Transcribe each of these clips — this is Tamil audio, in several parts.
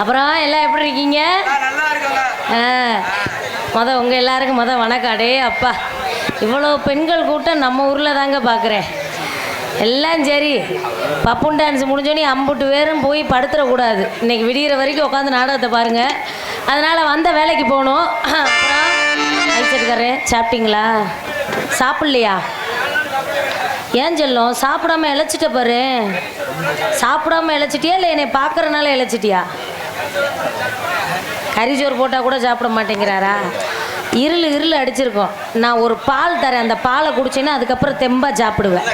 அப்புறம்? எல்லாம் எப்படி இருக்கீங்க? நல்லா இருக்குங்க. ஆ. மொத உங்கள் எல்லாருக்கும் மொத வணக்கம். அடே அப்பா. இவ்வளோ பெண்கள் கூட்டம் நம்ம ஊரில் தாங்க பார்க்குறேன் எல்லாம் சரி. பப்புன் டான்ஸ் முடிஞ்சோடனே அம்புட்டு பேரும் போய் படுத்துடக்கூடாது இன்னைக்கு விடிகிற வரைக்கும் உட்காந்து நாடகத்தை பாருங்கள் அதனால் வந்த வேலைக்கு போகணும். அப்புறம் அழிச்சிருக்காரு சாப்பிட்டீங்களா? சாப்பிட்லையா? ஏன் செல்லம்? சாப்பிடாம இழைச்சிட்ட பாரு. சாப்பிடாம இழைச்சிட்டியா இல்லை என்னை பார்க்கறனால இழைச்சிட்டியா? கறிச்சோறு போட்டால் கூட சாப்பிட மாட்டேங்கிறாரா? இருள் இருள் அடிச்சிருக்கோம். நான் ஒரு பால் தரேன். அந்த பாலை குடிச்சேன்னா அதுக்கப்புறம் தெம்பா சாப்பிடுவேன்.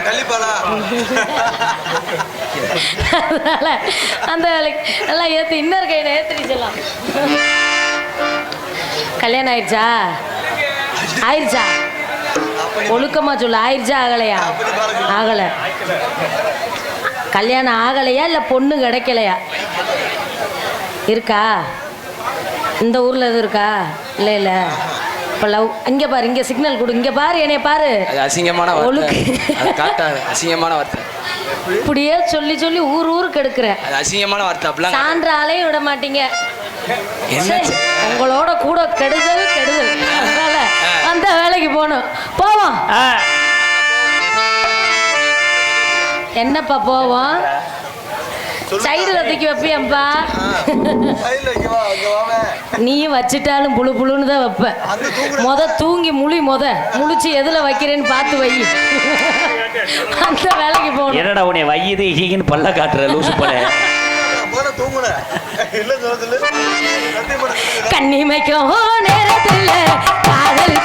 அதனால அந்த வேலைக்கு நல்லா ஏற்று இன்னொரு கையில் ஏற்றிச்சலாம் கல்யாணம் ஆயிடுச்சா? ஆயிடுச்சா? ஒழுக்கமா சொல்லு. ஆயிடுச்சா? ஆகலையா? ஆகலை. கல்யாணம் ஆகலையா இல்லை பொண்ணு கிடைக்கலையா? இருக்கா? இந்த ஊரில் எதுவும் இருக்கா? இல்லை இல்லை. இப்போ லவ் இங்கே பாரு இங்கே சிக்னல் கொடு. இங்கே பாரு என்னைய பாரு. அது அசிங்கமான வார்த்தை. ஒழுக்கு. காட்டாது அசிங்கமான வார்த்தை. இப்படியே சொல்லி சொல்லி ஊர் ஊருக்கு எடுக்கிற அது அசிங்கமான வார்த்தை அப்படிலாம் சான்றாலையும் விட மாட்டீங்க. உங்களோட கூட கெடுதல் கெடுதல். அதனால அந்த வேலைக்கு போகணும். போவோம். என்னப்பா போவோம்? சைடுல தூக்கி வாவே நீயும் வச்சிட்டாலும் புழு புழுன்னு தான் வைப்ப. முத தூங்கி முழி முத. முழிச்சு எதுல வைக்கிறேன்னு பார்த்து வை. அந்த வேலைக்கு போகணும். என்னடா உன்னை வையுது ஹீகின்னு பல்ல காட்டுற லூசு போல. கண்ணிமைக்கும் நேரத்தில் காதல்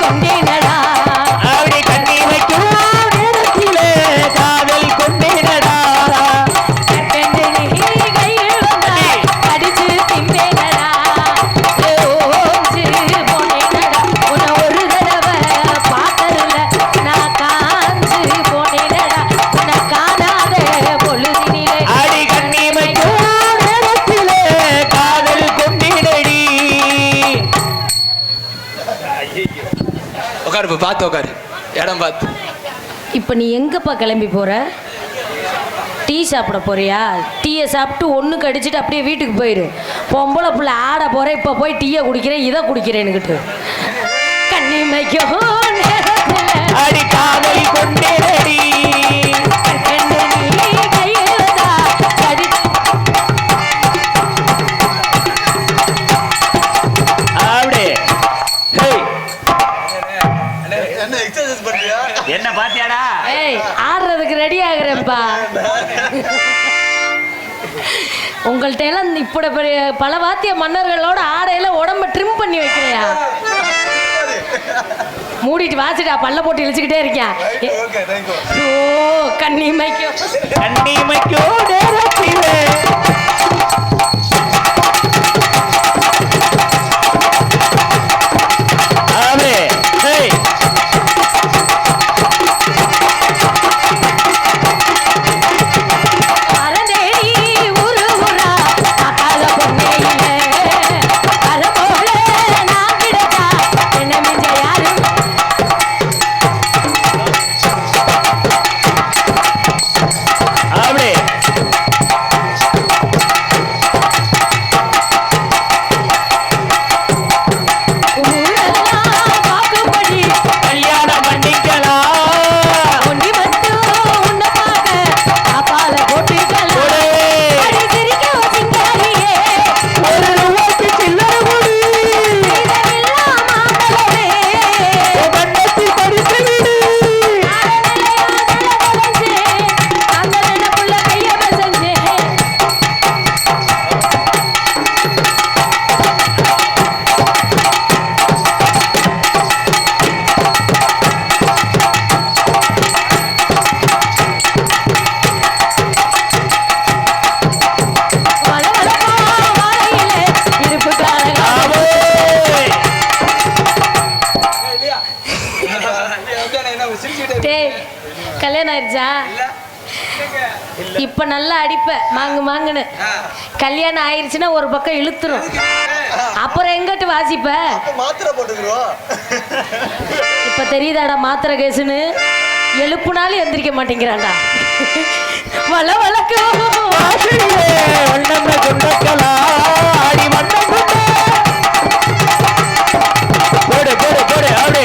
இப்ப பார்த்து உட்காரு இடம் பார்த்து இப்போ நீ எங்கப்பா கிளம்பி போற? டீ சாப்பிட போறியா? டீயை சாப்பிட்டு ஒன்று கடிச்சிட்டு அப்படியே வீட்டுக்கு போயிரு. பொம்பளை பிள்ளை ஆட போற இப்போ போய் டீயை குடிக்கிறேன் இதை குடிக்கிறேன்னுக்கிட்டு கண்ணிமைக்கும் உங்கள்ட்ட எல்லாம் இப்படி பெரிய பல வாத்திய மன்னர்களோட ஆடையில உடம்ப ட்ரிம் பண்ணி வைக்கிறியா? மூடிட்டு வாசிட்டா பல்ல போட்டு இழிச்சுக்கிட்டே இருக்கேன் ஓகே தேங்க்யூ ஓ கண்ணிமைக்கும் கண்ணி கல்யாணம் ஆயிடுச்சா? இப்ப நல்லா அடிப்ப. மாங்கு மாங்குன்னு. கல்யாணம் ஆயிடுச்சுன்னா ஒரு பக்கம் இழுத்துரும். அப்புறம் எங்கட்டு வாசிப்ப? இப்ப தெரியுதாடா மாத்திரை கேசுன்னு எழுப்புனாலும் எந்திரிக்க மாட்டேங்கிறாண்டா வள வழக்கு கொண்டக்கலா ஆடி போடு போடு போடு அப்படி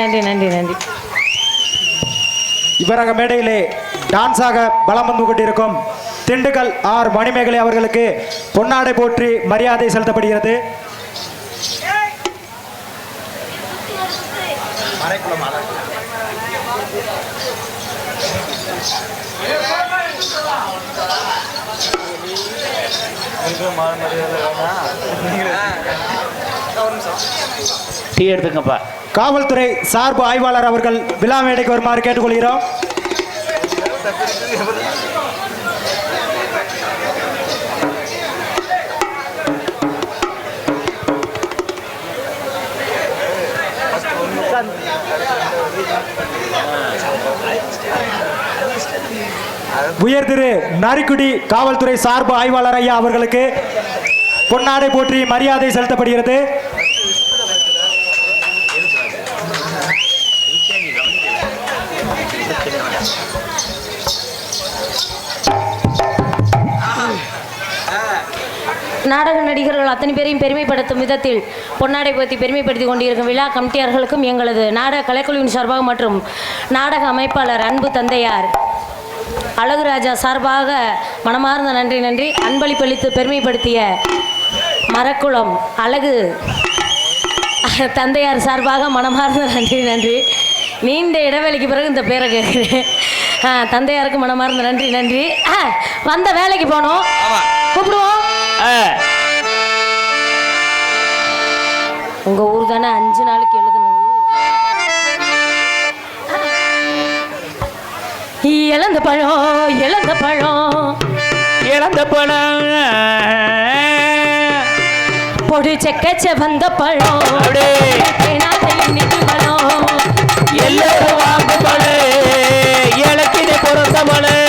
நன்றி நன்றி நன்றி. இவரக மேடையிலே டான்ஸாக பலம் வந்து கொண்டிருக்கும் திண்டுக்கல் ஆர் மணிமேகலை அவர்களுக்கு பொன்னாடை போற்றி மரியாதை செலுத்தப்படுகிறது. மரியாதை டீ எடுத்துங்கப்பா. காவல்துறை சார்பு ஆய்வாளர் அவர்கள் விழா மேடைக்கு வருமாறு கேட்டுக்கொள்கிறோம். உயர் திரு நரிக்குடி காவல்துறை சார்பு ஆய்வாளர் ஐயா அவர்களுக்கு பொன்னாடை போற்றி மரியாதை செலுத்தப்படுகிறது. நாடக நடிகர்கள் அத்தனை பேரையும் பெருமைப்படுத்தும் விதத்தில் பொன்னாடை பற்றி பெருமைப்படுத்தி கொண்டிருக்கும் விழா கமிட்டியார்களுக்கும் எங்களது நாடக கலைக்குழுவின் சார்பாக மற்றும் நாடக அமைப்பாளர் அன்பு தந்தையார் அழகுராஜா சார்பாக மனமார்ந்த நன்றி நன்றி. அன்பளிப்பளித்து பெருமைப்படுத்திய மரக்குளம் அழகு தந்தையார் சார்பாக மனமார்ந்த நன்றி நன்றி. நீண்ட இடைவேளைக்கு பிறகு இந்த பேரை கேட்குறேன். தந்தையாருக்கு மனமார்ந்த நன்றி நன்றி. வந்த வேலைக்கு போனோம். கூப்பிடுவோம். உங்க ஊர் தானே அஞ்சு நாளைக்கு எழுதணும்? இழந்த பழம் இழந்த பழம். இழந்த பழம். பொடி செக்கச்ச வந்த பழம். எல்லாரும் வாங்க பழம் இலக்கினை பொறந்த பழம்